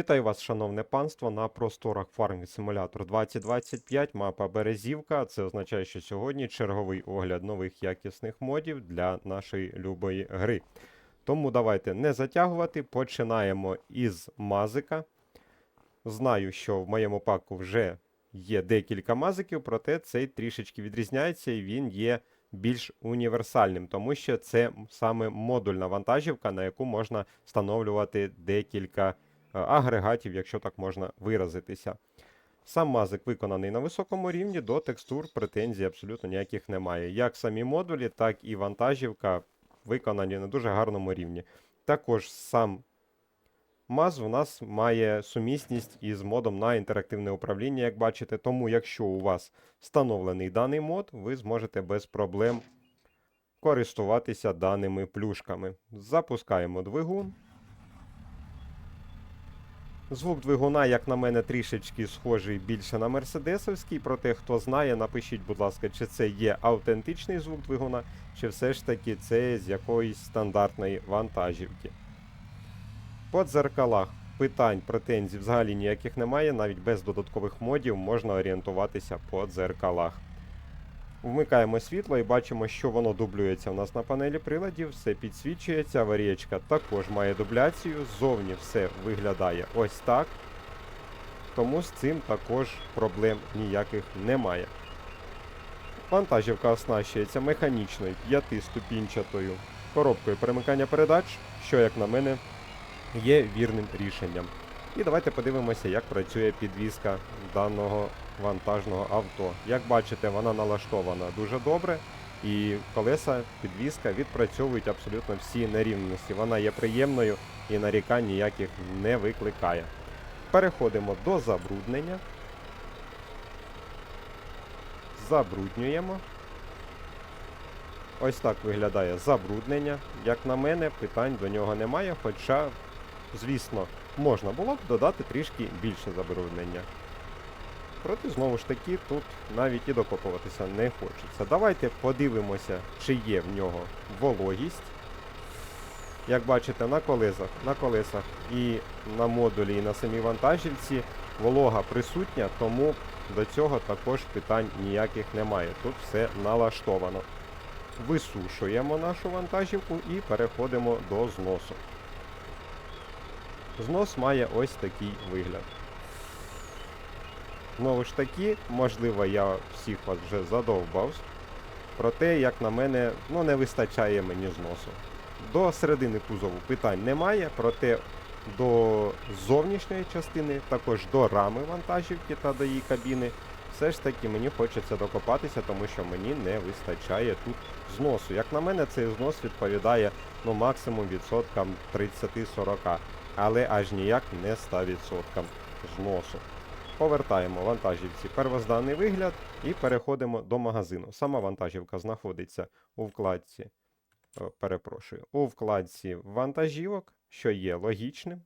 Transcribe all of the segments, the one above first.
Вітаю вас, шановне панство, на просторах Farming Simulator 2025, мапа Березівка. Це означає, що сьогодні черговий огляд нових якісних модів для нашої любої гри. Тому давайте не затягувати, починаємо із мазика. Знаю, що в моєму паку вже є декілька мазиків, проте цей трішечки відрізняється і він є більш універсальним, тому що це саме модульна вантажівка, на яку можна встановлювати декілька агрегатів, якщо так можна виразитися. Сам мазик виконаний на високому рівні, до текстур претензій абсолютно ніяких немає. Як самі модулі, так і вантажівка виконані на дуже гарному рівні. Також сам МАЗ у нас має сумісність із модом на інтерактивне управління, як бачите. Тому, якщо у вас встановлений даний мод, ви зможете без проблем користуватися даними плюшками. Запускаємо двигун. Звук двигуна, як на мене, трішечки схожий більше на мерседесовський. Проте, хто знає, напишіть, будь ласка, чи це є автентичний звук двигуна, чи все ж таки це з якоїсь стандартної вантажівки. По дзеркалах питань, претензій взагалі ніяких немає, навіть без додаткових модів можна орієнтуватися по дзеркалах. Вмикаємо світло і бачимо, що воно дублюється у нас на панелі приладів, все підсвічується, аварієчка також має дубляцію, ззовні все виглядає ось так. Тому з цим також проблем ніяких немає. Вантажівка оснащується механічною п'ятиступінчатою коробкою перемикання передач, що, як на мене, є вірним рішенням. І давайте подивимося, як працює підвізка даного вантажного авто. Як бачите, вона налаштована дуже добре, і колеса підвізка відпрацьовують абсолютно всі нерівності. Вона є приємною і нарікань ніяких не викликає. Переходимо до забруднення. Забруднюємо. Ось так виглядає забруднення. Як на мене, питань до нього немає, хоча, звісно, можна було б додати трішки більше забруднення. Проте, знову ж таки, тут навіть і докопуватися не хочеться. Давайте подивимося, чи є в нього вологість. Як бачите, на колесах, на колесах і на модулі, і на самій вантажівці волога присутня, тому до цього також питань ніяких немає. Тут все налаштовано. Висушуємо нашу вантажівку і переходимо до зносу. Знос має ось такий вигляд. Знову ж таки, можливо, я всіх вас вже задовбав. Проте, як на мене, ну не вистачає мені зносу. До середини кузову питань немає, проте до зовнішньої частини, також до рами вантажівки та до її кабіни, все ж таки мені хочеться докопатися, тому що мені не вистачає тут зносу. Як на мене, цей знос відповідає ну, максимум відсоткам 30-40, але аж ніяк не 100% зносу. Повертаємо вантажівці первозданний вигляд і переходимо до магазину. Сама вантажівка знаходиться у вкладці, перепрошую, у вкладці вантажівок, що є логічним.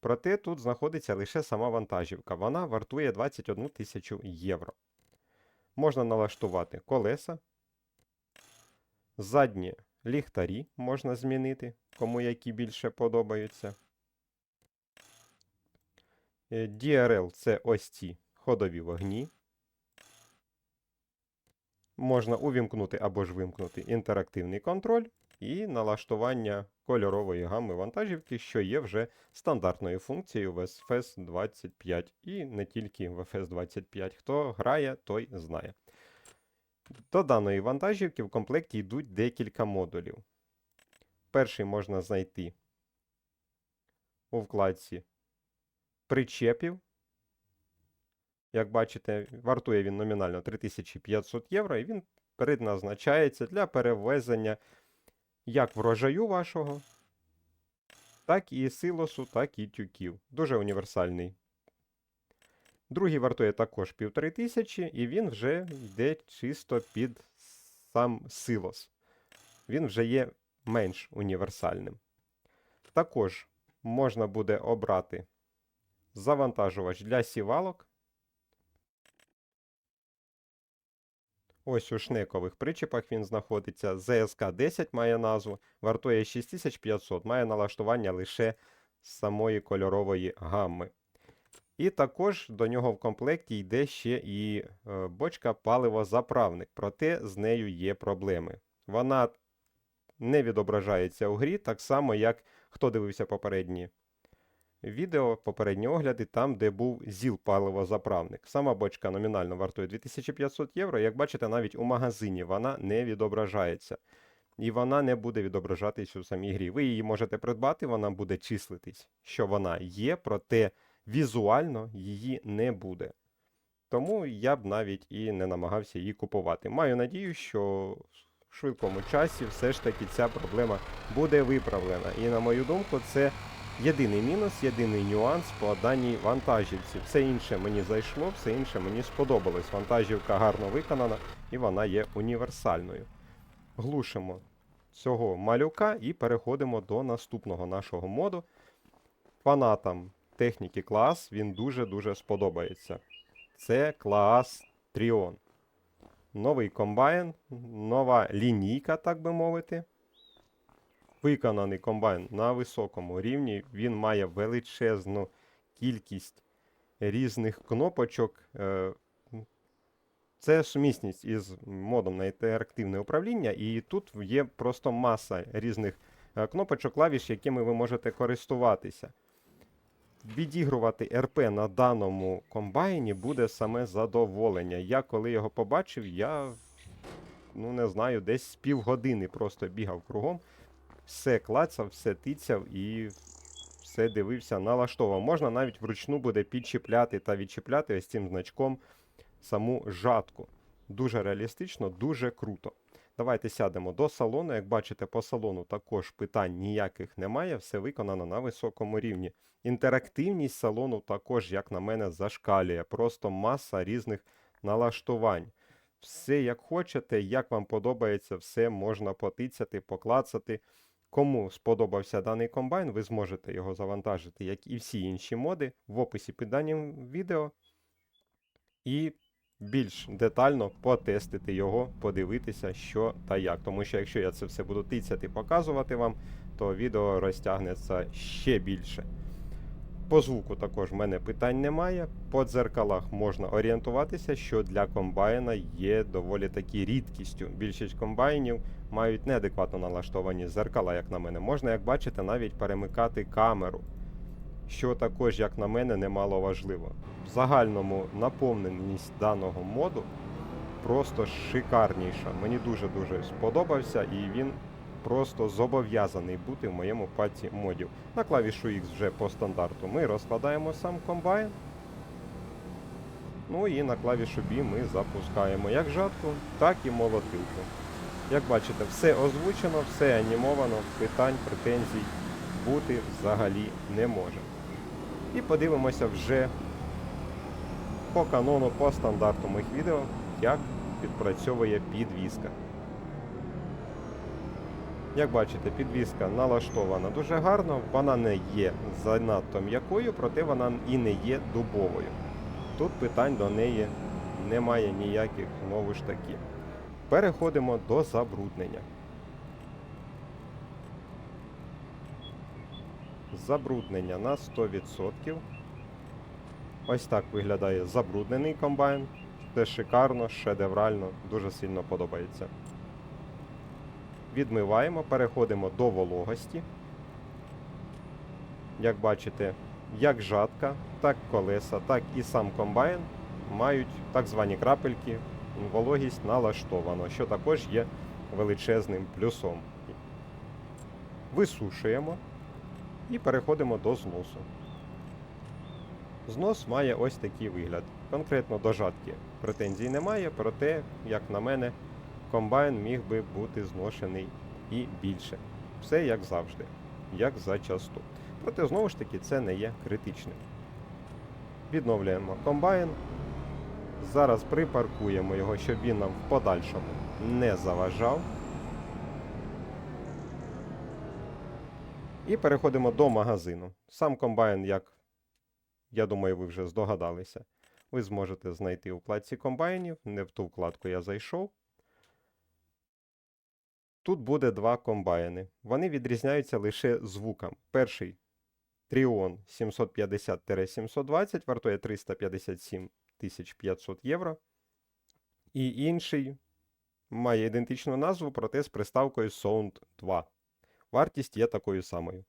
Проте тут знаходиться лише сама вантажівка. Вона вартує 21 тисячу євро. Можна налаштувати колеса. Задні ліхтарі можна змінити, кому які більше подобаються. Е, DRL це ось ці ходові вогні. Можна увімкнути або ж вимкнути інтерактивний контроль і налаштування кольорової гами вантажівки, що є вже стандартною функцією в FS 25 і не тільки в FS 25. Хто грає, той знає. До даної вантажівки в комплекті йдуть декілька модулів. Перший можна знайти у вкладці причепів. Як бачите, вартує він номінально 3500 євро, і він предназначається для перевезення як врожаю вашого, так і силосу, так і тюків. Дуже універсальний. Другий вартує також 1500, і він вже йде чисто під сам силос. Він вже є менш універсальним. Також можна буде обрати завантажувач для сівалок. Ось у шнекових причепах він знаходиться. ЗСК 10 має назву, вартує 6500, має налаштування лише самої кольорової гамми. І також до нього в комплекті йде ще і е, бочка паливозаправник, проте з нею є проблеми. Вона не відображається у грі, так само, як хто дивився попередні відео, попередні огляди, там, де був ЗІЛ паливозаправник. Сама бочка номінально вартує 2500 євро. Як бачите, навіть у магазині вона не відображається. І вона не буде відображатись у самій грі. Ви її можете придбати, вона буде числитись, що вона є, проте візуально її не буде. Тому я б навіть і не намагався її купувати. Маю надію, що в швидкому часі все ж таки ця проблема буде виправлена. І на мою думку, це єдиний мінус, єдиний нюанс по даній вантажівці. Все інше мені зайшло, все інше мені сподобалось. Вантажівка гарно виконана і вона є універсальною. Глушимо цього малюка і переходимо до наступного нашого моду. Фанатам техніки клас він дуже-дуже сподобається. Це клас Тріон. Новий комбайн, нова лінійка, так би мовити. Виконаний комбайн на високому рівні. Він має величезну кількість різних кнопочок. Е, Це сумісність із модом на інтерактивне управління, і тут є просто маса різних е, кнопочок, клавіш, якими ви можете користуватися. Відігрувати РП на даному комбайні буде саме задоволення. Я коли його побачив, я ну не знаю, десь півгодини просто бігав кругом, все клацав, все тицяв і все дивився, налаштовував. Можна навіть вручну буде підчіпляти та відчіпляти ось цим значком саму жатку. Дуже реалістично, дуже круто. Давайте сядемо до салону. Як бачите, по салону також питань ніяких немає, все виконано на високому рівні. Інтерактивність салону також, як на мене, зашкалює. Просто маса різних налаштувань. Все як хочете, як вам подобається, все можна потицяти, поклацати. Кому сподобався даний комбайн, ви зможете його завантажити, як і всі інші моди, в описі під даним відео. І більш детально потестити його, подивитися, що та як. Тому що якщо я це все буду тицяти показувати вам, то відео розтягнеться ще більше. По звуку також в мене питань немає. По дзеркалах можна орієнтуватися, що для комбайна є доволі таки рідкістю. Більшість комбайнів мають неадекватно налаштовані зеркала, як на мене. Можна, як бачите, навіть перемикати камеру, що також, як на мене, немало важливо. В загальному наповненість даного моду просто шикарніша. Мені дуже-дуже сподобався і він просто зобов'язаний бути в моєму паці модів. На клавішу X вже по стандарту ми розкладаємо сам комбайн. Ну і на клавішу B ми запускаємо як жатку, так і молотилку. Як бачите, все озвучено, все анімовано, питань, претензій бути взагалі не може. І подивимося вже по канону, по стандарту моїх відео, як відпрацьовує підвізка. Як бачите, підвізка налаштована дуже гарно, вона не є занадто м'якою, проте вона і не є дубовою. Тут питань до неї немає ніяких знову ж таки. Переходимо до забруднення. Забруднення на 100%. Ось так виглядає забруднений комбайн. Це шикарно, шедеврально, дуже сильно подобається. Відмиваємо, переходимо до вологості. Як бачите, як жатка, так колеса, так і сам комбайн мають так звані крапельки, вологість налаштовано, що також є величезним плюсом. Висушуємо і переходимо до зносу. Знос має ось такий вигляд. Конкретно до жатки претензій немає, проте, як на мене, комбайн міг би бути зношений і більше. Все як завжди, як зачасту. Проте, знову ж таки, це не є критичним. Відновлюємо комбайн. Зараз припаркуємо його, щоб він нам в подальшому не заважав. І переходимо до магазину. Сам комбайн, як я думаю, ви вже здогадалися, ви зможете знайти у вкладці комбайнів. Не в ту вкладку я зайшов. Тут буде два комбайни. Вони відрізняються лише звуком. Перший Тріон 750-720 вартує 357 500 євро. І інший має ідентичну назву, проте з приставкою Sound 2. Вартість є такою самою.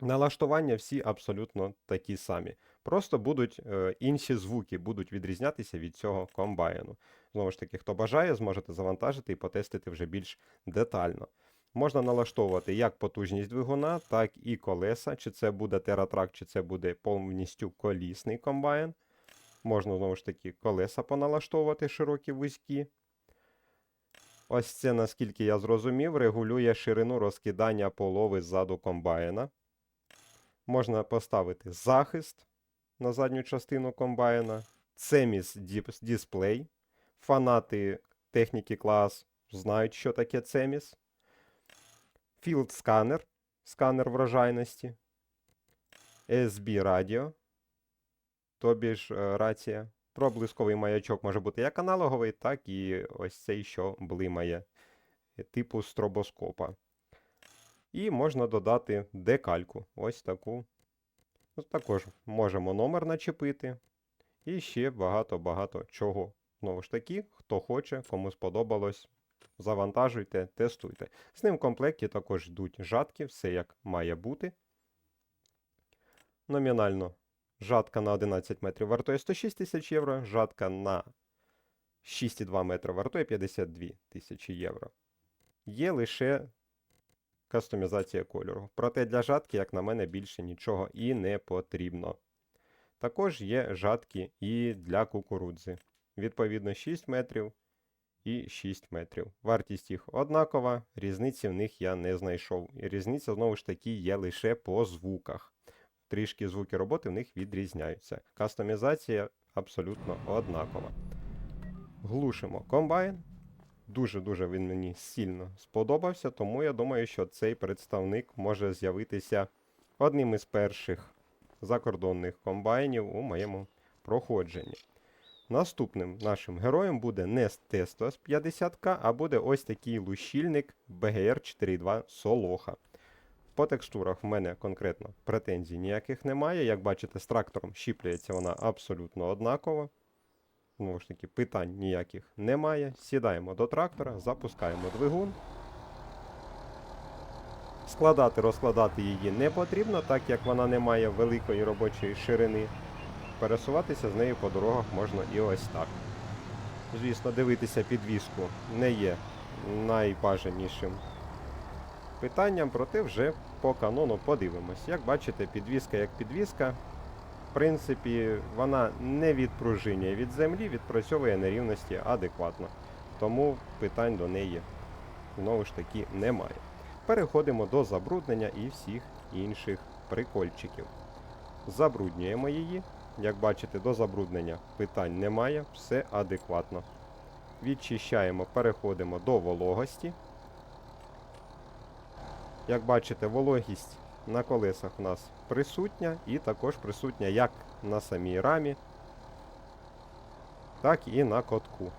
Налаштування всі абсолютно такі самі. Просто будуть е, інші звуки, будуть відрізнятися від цього комбайну. Знову ж таки, хто бажає, зможете завантажити і потестити вже більш детально. Можна налаштовувати як потужність двигуна, так і колеса, чи це буде тератрак, чи це буде повністю колісний комбайн. Можна, знову ж таки, колеса поналаштовувати широкі вузькі. Ось це, наскільки я зрозумів, регулює ширину розкидання полови ззаду комбайна. Можна поставити захист на задню частину комбайна, цеміс дисплей. Фанати техніки клас знають, що таке цеміс. Field сканер, сканер врожайності. SB радіо, тобі ж е, рація. Проблисковий маячок може бути як аналоговий, так і ось цей, що блимає, е, типу стробоскопа. І можна додати декальку. Ось таку. Також можемо номер начепити. І ще багато-багато чого. Знову ж таки, хто хоче, кому сподобалось, завантажуйте, тестуйте. З ним в комплекті також йдуть жатки, все як має бути. Номінально жатка на 11 метрів вартує 106 тисяч євро, жатка на 6,2 метри вартує 52 тисячі євро. Є лише кастомізація кольору. Проте для жатки, як на мене, більше нічого і не потрібно. Також є жатки і для кукурудзи. Відповідно, 6 метрів і 6 метрів. Вартість їх однакова, різниці в них я не знайшов. І різниця, знову ж таки, є лише по звуках. Трішки звуки роботи в них відрізняються. Кастомізація абсолютно однакова. Глушимо комбайн. Дуже-дуже він мені сильно сподобався, тому я думаю, що цей представник може з'явитися одним із перших закордонних комбайнів у моєму проходженні. Наступним нашим героєм буде не Тестос 50К, а буде ось такий лущільник BGR42 Солоха. По текстурах в мене конкретно претензій ніяких немає. Як бачите, з трактором щіплюється вона абсолютно однаково. Знову ж таки, питань ніяких немає. Сідаємо до трактора, запускаємо двигун. Складати, розкладати її не потрібно, так як вона не має великої робочої ширини. Пересуватися з нею по дорогах можна і ось так. Звісно, дивитися підвіску не є найбажанішим питанням, проте вже по канону подивимось. Як бачите, підвіска як підвіска. В принципі, вона не відпружинює від землі, відпрацьовує на рівності адекватно. Тому питань до неї знову ж таки немає. Переходимо до забруднення і всіх інших прикольчиків. Забруднюємо її. Як бачите, до забруднення питань немає, все адекватно. Відчищаємо, переходимо до вологості. Як бачите, вологість на колесах у нас присутня і також присутня як на самій рамі, так і на котку.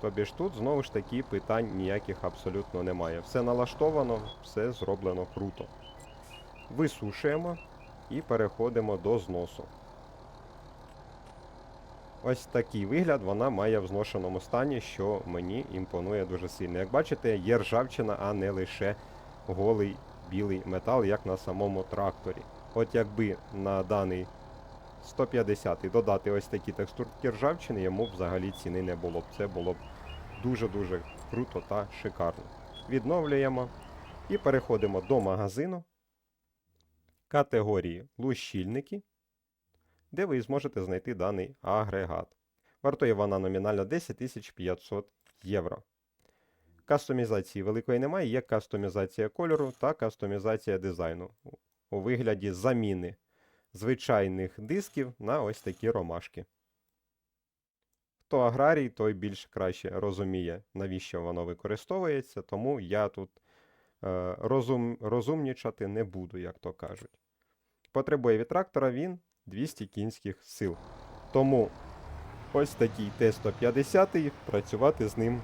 Тобі ж тут знову ж таки питань ніяких абсолютно немає. Все налаштовано, все зроблено круто. Висушуємо і переходимо до зносу. Ось такий вигляд вона має в зношеному стані, що мені імпонує дуже сильно. Як бачите, є ржавчина, а не лише голий білий метал, як на самому тракторі. От якби на даний 150 додати ось такі текстурки ржавчини, йому взагалі ціни не було б. Це було б дуже-дуже круто та шикарно. Відновлюємо і переходимо до магазину категорії лущільники, де ви зможете знайти даний агрегат. Вартує вона номінально 10 500 євро. Кастомізації великої немає, є кастомізація кольору та кастомізація дизайну у вигляді заміни звичайних дисків на ось такі ромашки. Хто аграрій, той більш краще розуміє, навіщо воно використовується, тому я тут е, розум, розумнічати не буду, як то кажуть. Потребує від трактора він 200 кінських сил. Тому ось такий Т-150 працювати з ним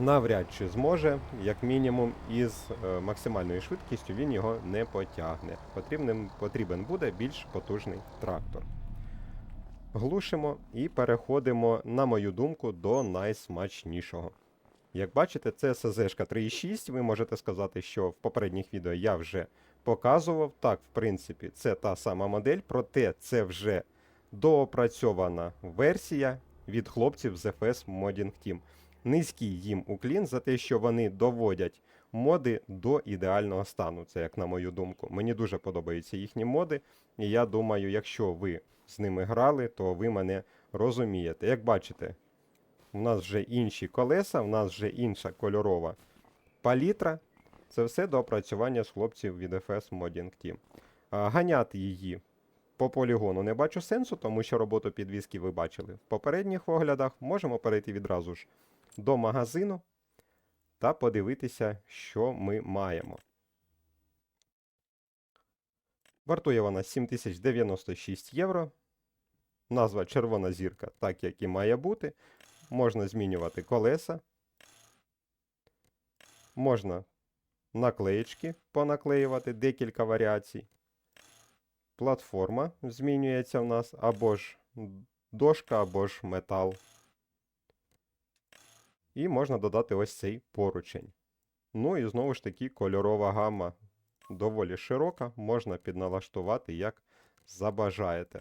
навряд чи зможе, як мінімум, із е, максимальною швидкістю він його не потягне. Потрібним, потрібен буде більш потужний трактор. Глушимо і переходимо, на мою думку, до найсмачнішого. Як бачите, це СЗшка 3.6. Ви можете сказати, що в попередніх відео я вже показував. Так, в принципі, це та сама модель, проте це вже доопрацьована версія від хлопців з FS Modding Team. Низький їм уклін за те, що вони доводять моди до ідеального стану. Це як на мою думку. Мені дуже подобаються їхні моди, і я думаю, якщо ви з ними грали, то ви мене розумієте. Як бачите, у нас вже інші колеса, у нас вже інша кольорова палітра. Це все до опрацювання з хлопців від FS Modding Team. Ганяти її по полігону не бачу сенсу, тому що роботу підвіски ви бачили в попередніх оглядах. Можемо перейти відразу ж до магазину та подивитися, що ми маємо. Вартує вона 7096 євро. Назва червона зірка, так як і має бути. Можна змінювати колеса. Можна наклеєчки понаклеювати, декілька варіацій. Платформа змінюється в нас або ж дошка, або ж метал. І можна додати ось цей поручень. Ну і знову ж таки кольорова гама доволі широка, можна підналаштувати як забажаєте.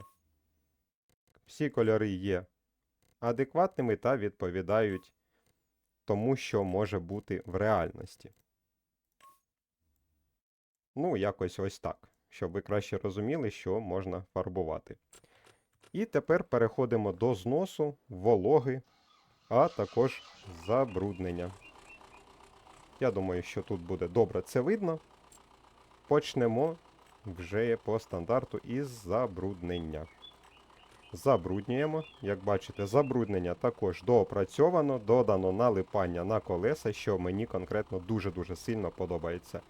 Всі кольори є адекватними та відповідають тому, що може бути в реальності. Ну, якось ось так, щоб ви краще розуміли, що можна фарбувати. І тепер переходимо до зносу, вологи, а також забруднення. Я думаю, що тут буде добре це видно. Почнемо вже по стандарту із забруднення. Забруднюємо. Як бачите, забруднення також доопрацьовано, додано налипання на колеса, що мені конкретно дуже-дуже сильно подобається.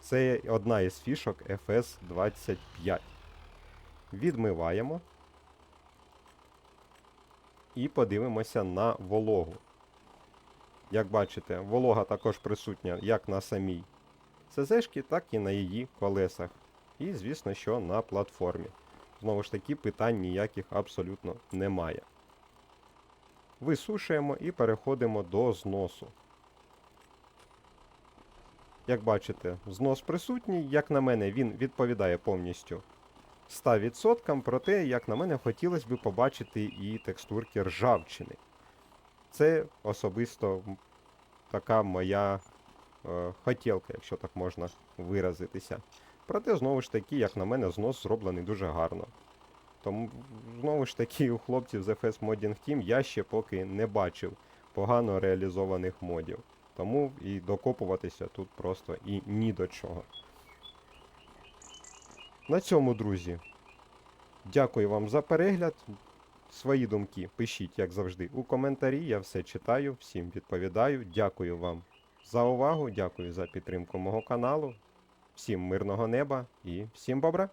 Це одна із фішок FS25. Відмиваємо. І подивимося на вологу. Як бачите, волога також присутня як на самій СЗшки, так і на її колесах. І, звісно, що на платформі. Знову ж таки, питань ніяких абсолютно немає. Висушуємо і переходимо до зносу. Як бачите, знос присутній, як на мене, він відповідає повністю 100%, проте, як на мене, хотілося б побачити і текстурки ржавчини. Це особисто така моя е, хотілка, якщо так можна виразитися. Проте, знову ж таки, як на мене, знос зроблений дуже гарно. Тому, знову ж таки, у хлопців з FS Modding Team я ще поки не бачив погано реалізованих модів. Тому і докопуватися тут просто і ні до чого. На цьому, друзі, дякую вам за перегляд. Свої думки пишіть, як завжди, у коментарі. Я все читаю, всім відповідаю. Дякую вам за увагу, дякую за підтримку мого каналу. Всім мирного неба і всім бобра!